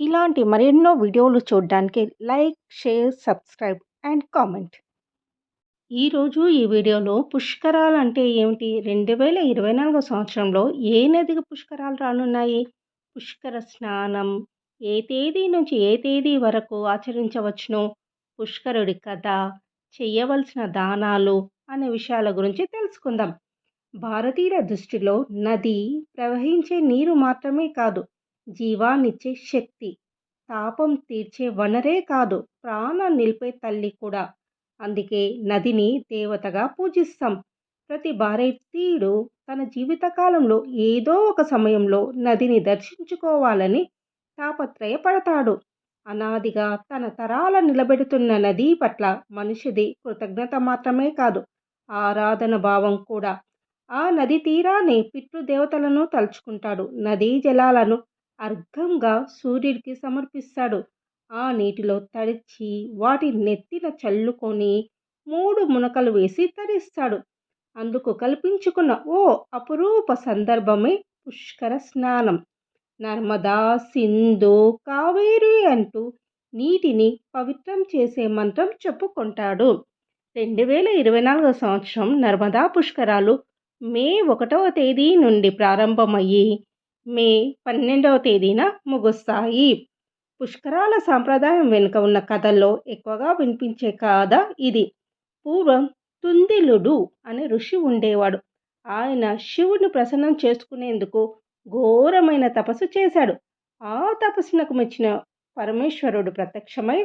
ఇలాంటి మరెన్నో వీడియోలు చూడడానికి like share subscribe and comment. ఈరోజు ఈ వీడియోలో పుష్కరాలు అంటే ఏమిటి? రెండు వేల ఇరవై నాలుగో సంవత్సరంలో ఏ నదికి పుష్కరాలు రానున్నాయి? పుష్కర స్నానం ఏ తేదీ నుంచి ఏ తేదీ వరకు ఆచరించవచ్చును? పుష్కరుడి కథ చేయవలసిన దానాలు అనే విషయాల గురించి తెలుసుకుందాం. భారతీయుల దృష్టిలో నది ప్రవహించే నీరు మాత్రమే కాదు జీవాన్నిచ్చే శక్తి. తాపం తీర్చే వనరే కాదు ప్రాణం నిలిపే తల్లి కూడా. అందుకే నదిని దేవతగా పూజిస్తాం. ప్రతి భారతీయుడు తన జీవితకాలంలో ఏదో ఒక సమయంలో నదిని దర్శించుకోవాలని తాపత్రయపడతాడు. అనాదిగా తన తరాల నిలబెడుతున్న నది పట్ల మనిషిది కృతజ్ఞత మాత్రమే కాదు ఆరాధన భావం కూడా. ఆ నది తీరాన్ని పితృదేవతలను తలుచుకుంటాడు. నదీ జలాలను అర్ఘంగా సూర్యుడికి సమర్పిస్తాడు. ఆ నీటిలో తడిచి వాటి నెత్తిన చల్లుకొని మూడు మునకలు వేసి తరిస్తాడు. అందుకు కల్పించుకున్న ఓ అపురూప సందర్భమే పుష్కర స్నానం. నర్మదా సింధు కావేరి అంటూ నీటిని పవిత్రం చేసే మంత్రం చెప్పుకుంటాడు. రెండు వేల ఇరవై నాలుగో సంవత్సరం నర్మదా పుష్కరాలు మే ఒకటవ తేదీ నుండి ప్రారంభమయ్యి మే పన్నెండవ తేదీన ముగుస్తాయి. పుష్కరాల సాంప్రదాయం వెనుక ఉన్న కథల్లో ఎక్కువగా వినిపించే కథ ఇది. పూర్వం తుందిలుడు అనే ఋషి ఉండేవాడు. ఆయన శివుని ప్రసన్నం చేసుకునేందుకు ఘోరమైన తపస్సు చేశాడు. ఆ తపస్సునకు మెచ్చిన పరమేశ్వరుడు ప్రత్యక్షమై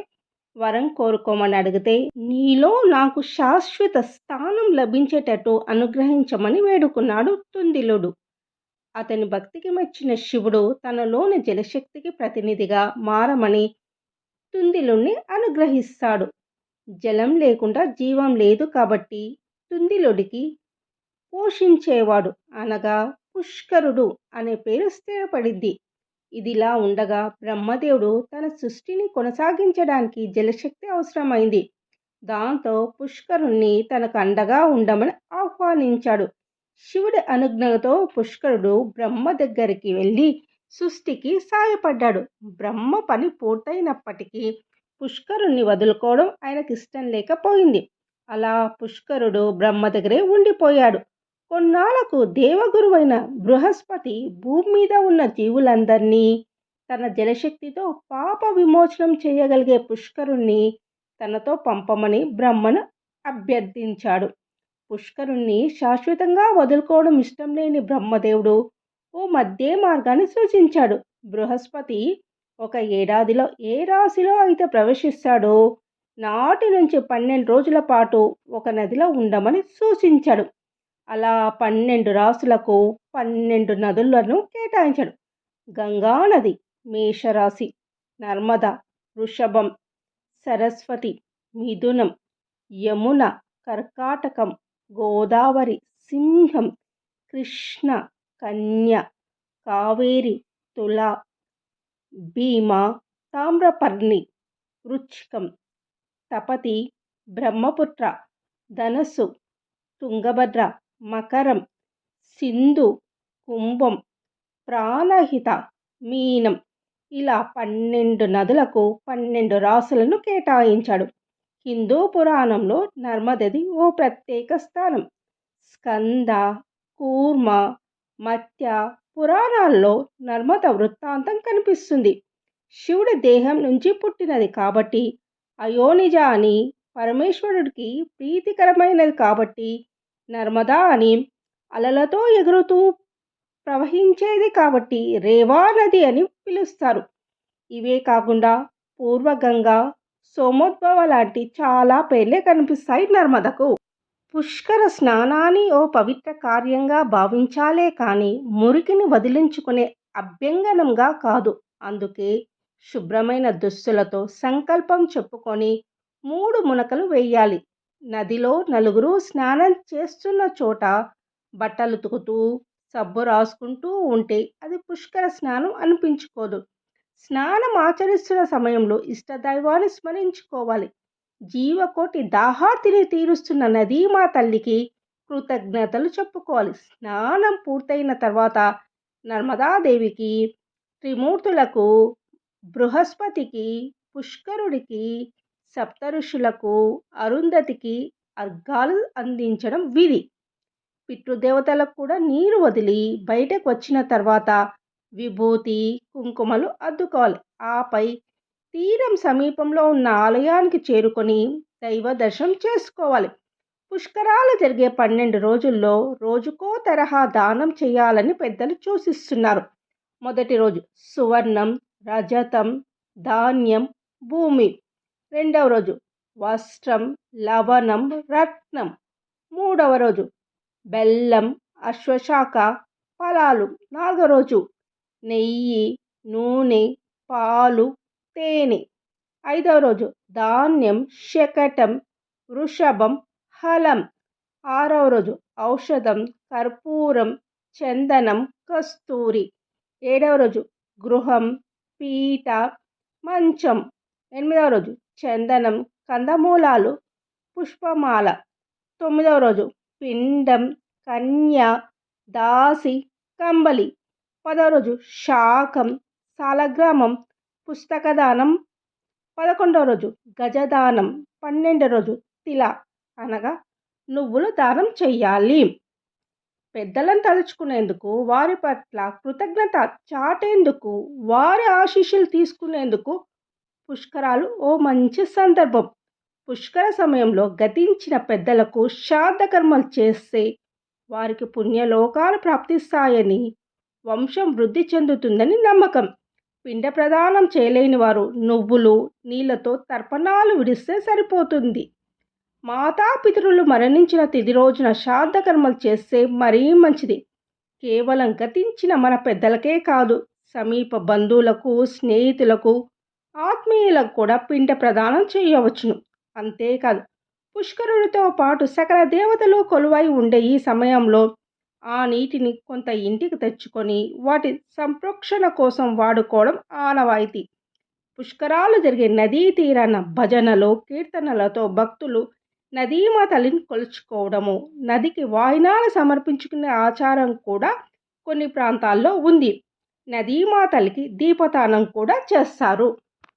వరం కోరుకోమని అడిగితే నీలో నాకు శాశ్వత స్థానం లభించేటట్టు అనుగ్రహించమని వేడుకున్నాడు తుందిలుడు. అతని భక్తికి మెచ్చిన శివుడు తనలోని జలశక్తికి ప్రతినిధిగా మారమని తుందిలుణ్ణి అనుగ్రహిస్తాడు. జలం లేకుండా జీవం లేదు కాబట్టి తుందిలుడికి పోషించేవాడు అనగా పుష్కరుడు అనే పేరు స్థిరపడింది ఇదిలా ఉండగా బ్రహ్మదేవుడు తన సృష్టిని కొనసాగించడానికి జలశక్తి అవసరమైంది. దాంతో పుష్కరుణ్ణి తనకు అండగా ఉండమని ఆహ్వానించాడు. శివుడి అనుజ్ఞతో పుష్కరుడు బ్రహ్మ దగ్గరికి వెళ్ళి సృష్టికి సాయపడ్డాడు. బ్రహ్మ పని పూర్తయినప్పటికీ పుష్కరుణ్ణి వదులుకోవడం ఆయనకి ఇష్టం లేకపోయింది. అలా పుష్కరుడు బ్రహ్మ దగ్గరే ఉండిపోయాడు. కొన్నాళ్ళకు దేవగురువైన బృహస్పతి భూమి మీద ఉన్న జీవులందరినీ తన జలశక్తితో పాప విమోచనం చేయగలిగే పుష్కరుణ్ణి తనతో పంపమని బ్రహ్మను అభ్యర్థించాడు. పుష్కరుణ్ణి శాశ్వతంగా వదులుకోవడం ఇష్టం లేని బ్రహ్మదేవుడు ఓ మధ్య మార్గాన్ని సూచించాడు. బృహస్పతి ఒక ఏడాదిలో ఏ రాశిలో అయితే ప్రవేశిస్తాడో నాటి నుంచి పన్నెండు రోజుల పాటు ఒక నదిలో ఉండమని సూచించాడు. అలా పన్నెండు రాసులకు పన్నెండు నదులను కేటాయించాడు. గంగా నది మేషరాశి నర్మద వృషభం సరస్వతి మిథునం యమున కర్కాటకం గోదావరి సింహం కృష్ణ కన్య కావేరి తుల భీమ తామ్రపర్ణి వృచ్చికం తపతి బ్రహ్మపుత్ర ధనస్సు తుంగభద్ర మకరం సింధు కుంభం ప్రాణహిత మీనం. ఇలా పన్నెండు నదులకు పన్నెండు రాసులను కేటాయించాడు. హిందూ పురాణంలో నర్మదది ఓ ప్రత్యేక స్థానం. స్కంద కూర్మ మత్య పురాణాల్లో నర్మద వృత్తాంతం కనిపిస్తుంది. శివుడి దేహం నుంచి పుట్టినది కాబట్టి అయోనిజ అని పరమేశ్వరుడికి ప్రీతికరమైనది కాబట్టి నర్మదా అని అలలతో ఎగురుతూ ప్రవహించేది కాబట్టి రేవా నది అని పిలుస్తారు. ఇవే కాకుండా పూర్వగంగా సోమోద్భవ లాంటి చాలా పేర్లే కనిపిస్తాయి నర్మదకు. పుష్కర స్నానాన్ని ఓ పవిత్ర కార్యంగా భావించాలే కానీ మురికిని వదిలించుకునే అభ్యంగనంగా కాదు. అందుకే శుభ్రమైన దుస్తులతో సంకల్పం చెప్పుకొని మూడు మునకలు వేయాలి. నదిలో నలుగురు స్నానం చేస్తున్న చోట బట్టలు తుకుతూ సబ్బు రాసుకుంటూ ఉంటే అది పుష్కర స్నానం అనిపించుకోదు. స్నానం ఆచరిస్తున్న సమయంలో ఇష్టదైవాన్ని స్మరించుకోవాలి. జీవకోటి దాహార్తిని తీరుస్తున్న నదీ మా తల్లికి కృతజ్ఞతలు చెప్పుకోవాలి. స్నానం పూర్తయిన తర్వాత నర్మదాదేవికి త్రిమూర్తులకు బృహస్పతికి పుష్కరుడికి సప్తఋషులకు అరుంధతికి అర్ఘాలు అందించడం విధి. పితృదేవతలకు కూడా నీరు వదిలి బయటకు వచ్చిన తర్వాత విభూతి కుంకుమలు అద్దుకోవాలి. ఆపై తీరం సమీపంలో ఉన్న ఆలయానికి చేరుకొని దైవ దర్శనం చేసుకోవాలి. పుష్కరాలు జరిగే పన్నెండు రోజుల్లో రోజుకో తరహా దానం చేయాలని పెద్దలు సూచిస్తున్నారు. మొదటి రోజు సువర్ణం రజతం ధాన్యం భూమి. రెండవ రోజు వస్త్రం లవణం రత్నం. మూడవ రోజు బెల్లం అశ్వశాఖ ఫలాలు. నాలుగో రోజు నెయ్యి నూనె పాలు తేనె. ఐదవ రోజు ధాన్యం శకటం వృషభం హలం. ఆరవ రోజు ఔషధం కర్పూరం చందనం కస్తూరి. ఏడవ రోజు గృహం పీట మంచం. ఎనిమిదవ రోజు చందనం కందమూలాలు పుష్పమాల. తొమ్మిదవ రోజు పిండం కన్య దాసి కంబలి. పదో రోజు శాకం సాలగ్రామం పుస్తకదానం. పదకొండవ రోజు గజదానం పన్నెండవ రోజు తిల. అనగా నువ్వులు దానం చెయ్యాలి. పెద్దలను తలుచుకునేందుకు వారి పట్ల కృతజ్ఞత చాటేందుకు వారి ఆశీస్సులు తీసుకునేందుకు పుష్కరాలు ఓ మంచి సందర్భం. పుష్కర సమయంలో గతించిన పెద్దలకు శాంతకర్మలు చేస్తే వారికి పుణ్యలోకాలు ప్రాప్తిస్తాయని వంశం వృద్ధి చెందుతుందని నమ్మకం. పిండ ప్రదానం చేయలేని వారు నువ్వులు నీళ్ళతో తర్పణాలు విడిస్తే సరిపోతుంది. మాతాపితరులు మరణించిన తిది రోజున శ్రాద్ధకర్మలు చేస్తే మరీ మంచిది. కేవలం గతించిన మన పెద్దలకే కాదు సమీప బంధువులకు స్నేహితులకు ఆత్మీయులకు కూడా పిండ ప్రదానం చేయవచ్చును. అంతేకాదు పుష్కరుడితో పాటు సకల దేవతలు కొలువై ఉండే ఈ సమయంలో ఆ నీటిని కొంత ఇంటికి తెచ్చుకొని వాటి సంప్రోక్షణ కోసం వాడుకోవడం ఆనవాయితీ. పుష్కరాలు జరిగే నదీ తీరాన భజనలు కీర్తనలతో భక్తులు నదీమాతలిని కొలుచుకోవడము నదికి వాయినాలు సమర్పించుకునే ఆచారం కూడా కొన్ని ప్రాంతాల్లో ఉంది. నదీమాతలికి దీపదానం కూడా చేస్తారు.